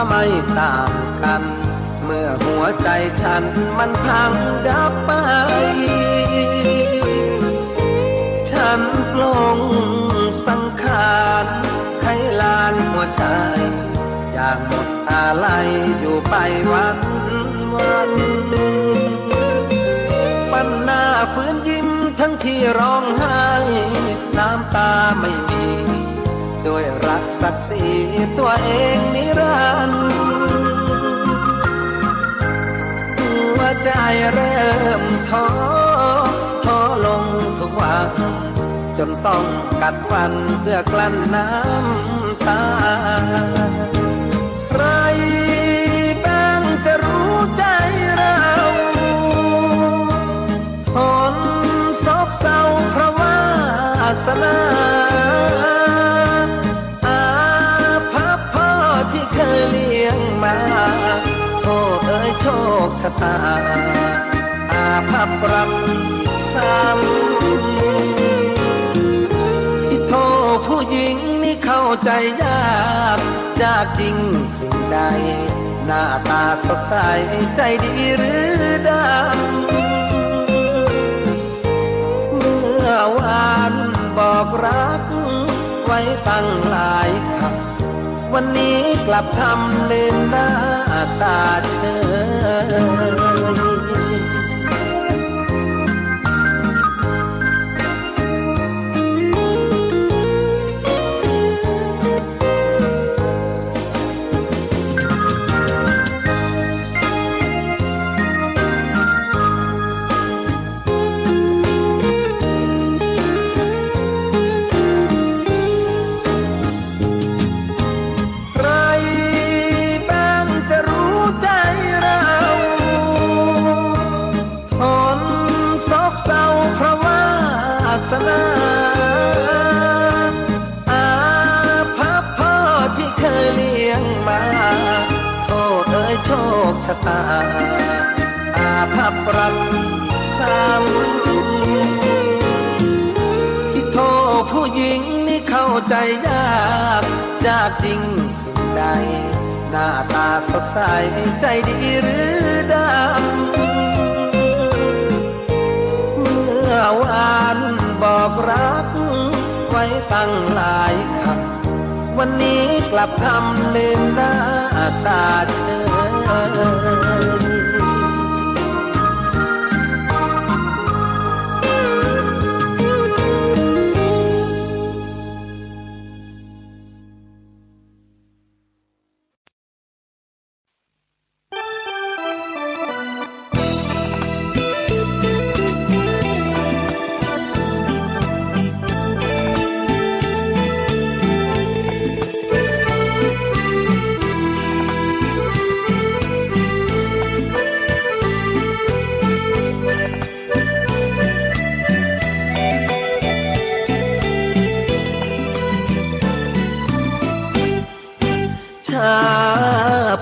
ก็ไม่ต่างกัน เมื่อหัวใจฉันมันพังดับไป ฉันปลงสังขารให้ลานหัวใจ อยางหมดอะไรอยู่ไปวันวันปันหน้าฟื้นยิ้มทั้งที่ร้องไห้ ศักดิ์ศรีตัวเองนิรันดร์หัวใจเริ่มท้อท้อลงทุกวันจนต้องกัดฟันเพื่อกลั้นน้ำตาใครบ้างจะรู้ใจเราทนซบเศร้าเพราะว่าสนา คชะตา อาภัพรักซ้ำที่โทผู้หญิงนี่เข้าใจยากยากจริงสิ่งใด หน้าตาสดใสใจดีหรือดำเมื่อวานบอกรักไว้ตั้งหลายคำ วันนี้กลับทำลืมหน้าตาเธอ รักซ้ำที่โทษผู้หญิงนี่เข้าใจยากยากจริงสิ่งใด หน้าตาสดใสใจดีหรือดำ เมื่อวานบอกรัก ไว้ตั้งหลายคำวันนี้กลับทำลืมหน้าตาเฉย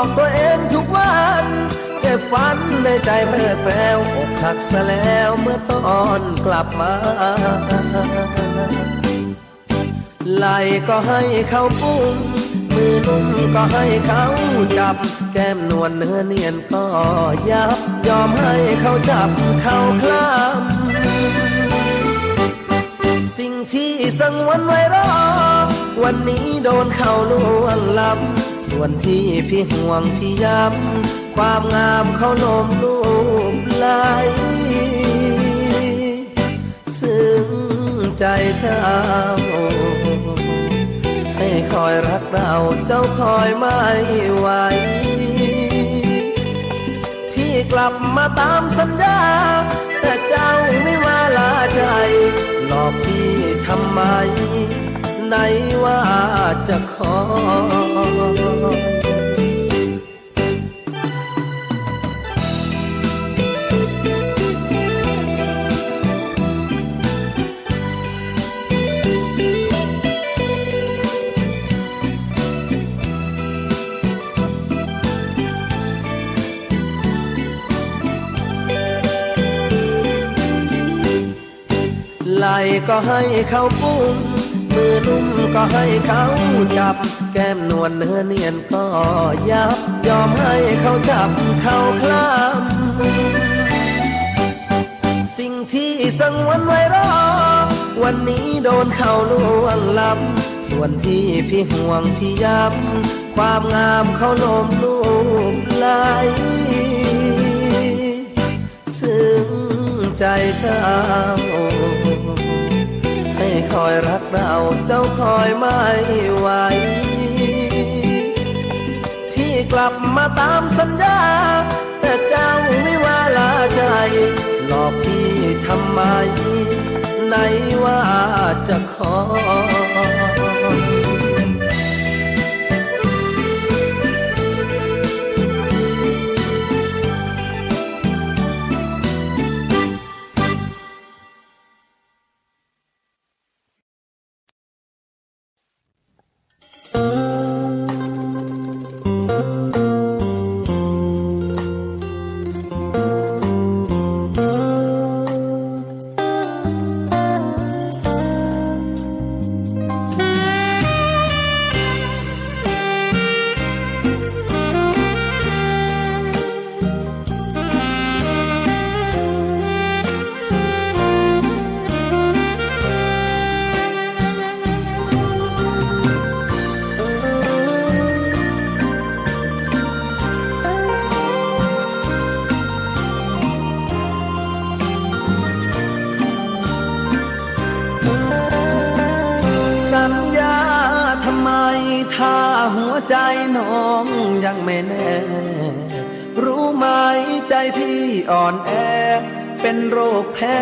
อยบอกตัวเองทุกวันแค่ฝันในใจเพลิดแปลวอกหักซะแล้วเมื่อตอนกลับมาไหลก็ให้เขาปุ้มมือนุ่มก็ให้เขาจับ แก้มนวลเนื้อเนียนก็ยับ ยอมให้เขาจับเขาคลำสิ่งที่สังวนไว้รอ วันนี้โดนเขาลวงล้ำส่วนที่พี่ห่วงพี่ย้ำความงามเขาโนมรูปไหลซึ้งใจเจ้า ให้คอยรักเราเจ้าคอยไม่ไหวพี่กลับมาตามสัญญา แต่เจ้าไม่มาลาใจ หลอกพี่ทำไม ไหนว่าจะขอไหลก็ให้เขาปุ้ม มือนุ่มก็ให้เขาจับ แก้มนวลเนื้อเนียนก็ยับ ยอมให้เขาจับเขาคลำสิ่งที่สังวนไว้รอ วันนี้โดนเขาล่วงล้ำส่วนที่พี่ห่วงพี่ย้ำความงามเขาโลมลูบไหลซึ้งใจเจ้า คอยรักเราเจ้าคอยไม่ไหว พี่กลับมาตามสัญญา แต่เจ้าไม่ว่าลาใจ หลอกพี่ทำไมไหนว่ ถ้าหัวใจน้องยังไม่แน่ รู้ไหมใจพี่อ่อนแอ เป็นโรคแพ้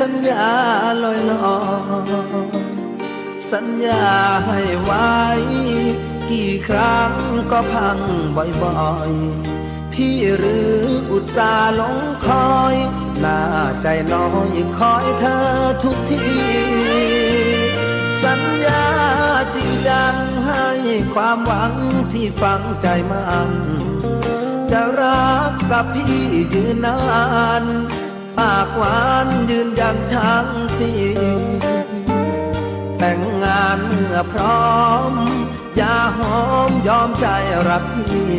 สัญญาลอยลอยสัญญาให้ไว้ กี่ครั้งก็พังบ่อยๆ พี่หรืออุตส่าห์ลงคอย หน้าใจน้อยคอยเธอทุกที สัญญาจริงจังให้ความหวังที่ฝังใจมัน จะรักกับพี่ยืนนานปากหวานยืนยันทั้งปีแต่งงานเมื่อพร้อมอย่าหอมยอมใจรักพี่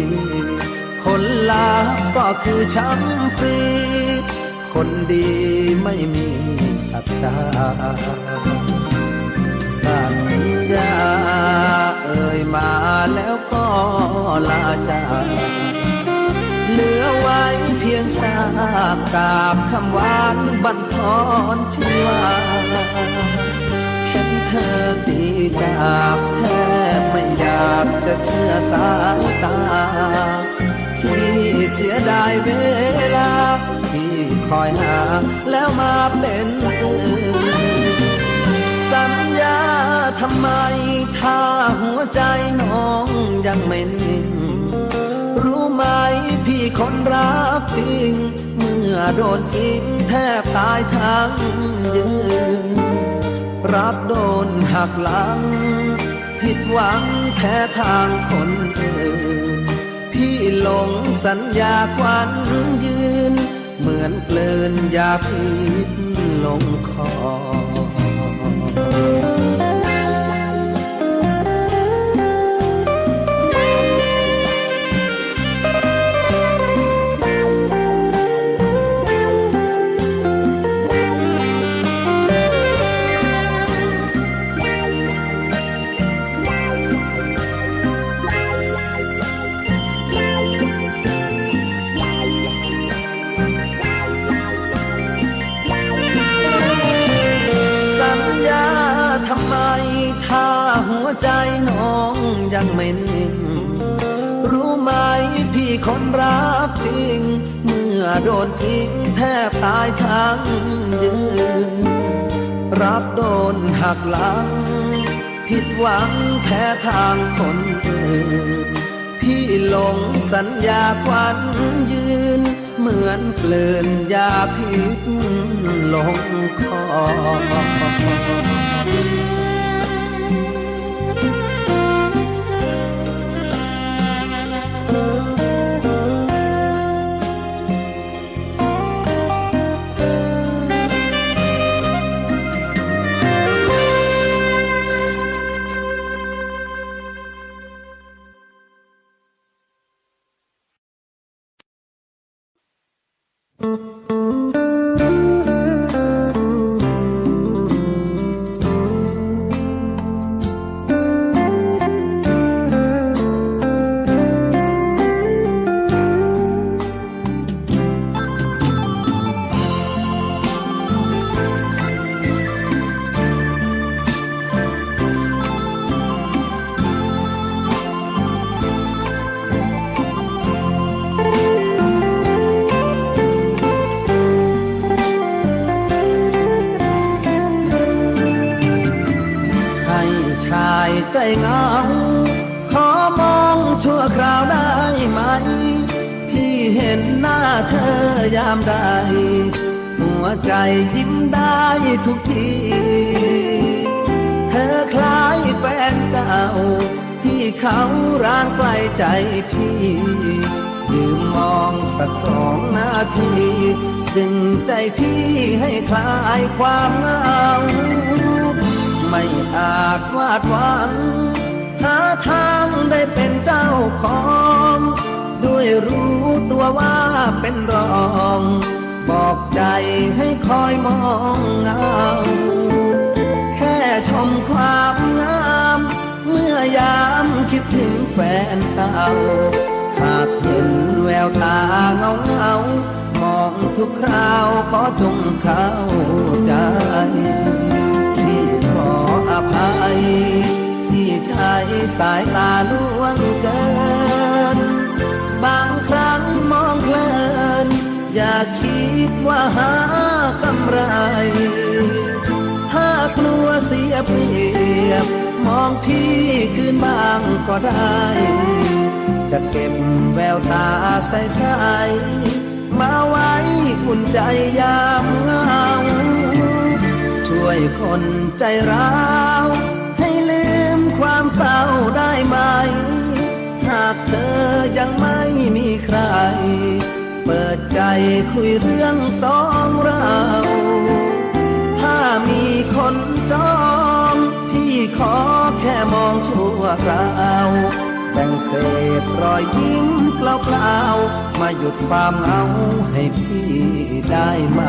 ผลลัพธ์ก็คือช้ำฟรี คนดีไม่มีสัจจา ญาเอ่ยมาแล้วก็ลาจากเหลือไว้เพียงซากกาบคำหวานบันทอนชีวาเห็นเธอตีจากแทบไม่อยากจะเชื่อสายตาพี่เสียดายเวลา ที่คอยหาแล้วมาเป็นอื่น ทำไม ถ้าหัวใจน้องยังไม่นิ่ง รู้ไหมพี่คนรักจริง เมื่อโดนทิ้งแทบตายทั้งยืน รักโดนหักหลัง ผิดหวังแพ้ทางคนอื่น พี่หลงสัญญาควันยืน เหมือนเกลืนยาพิษลงคอ ใจน้องยังไม่นิ่ง รู้ไหมพี่คนรักจริงเมื่อโดนทิ้งแทบตายทั้งยืน รับโดนหักหลัง ผิดหวังแพ้ทางคนอื่น พี่หลงสัญญาควันยืน เหมือนเกลือนยาพิษลงคอ ใเงา ขอมองชั่วคราวได้ไหม พี่เห็นหน้าเธอยามใด หัวใจยิ้มได้ทุกที เธอคล้ายแฟนเก่า ที่เขาร่างใกล้ใจพี่ยืมมองสักสองนาที ดึงใจพี่ให้คลายความเหงาไม่อาจ วาดหวัง หาทางได้เป็นเจ้าของ ด้วยรู้ตัวว่าเป็นรอง บอกใจให้คอยมองเงา แค่ชมความงาม เมื่อยามคิดถึงแฟนเก่า หากเห็นแววตาเงาเงามองทุกคราวขอจงเข้าใจ ที่ใช้สายตาล่วงเกิน บางครั้งมองเพลิน อย่าคิดว่าหากำไร ถ้ากลัวเสียเปรียบ มองพี่คืนบ้างก็ได้ จะเก็บแววตาใสๆมาไว้อุ่นใจยามเหงาช่วยคนใจร้าว เศร้าได้ไหม หากเธอยังไม่มีใคร เปิดใจคุยเรื่องสองเรา ถ้ามีคนจองพี่ขอแค่มองชั่วคราวแบ่งเศษรอยยิ้มเปล่าๆ มาหยุดความเหงาให้พี่ได้ไหม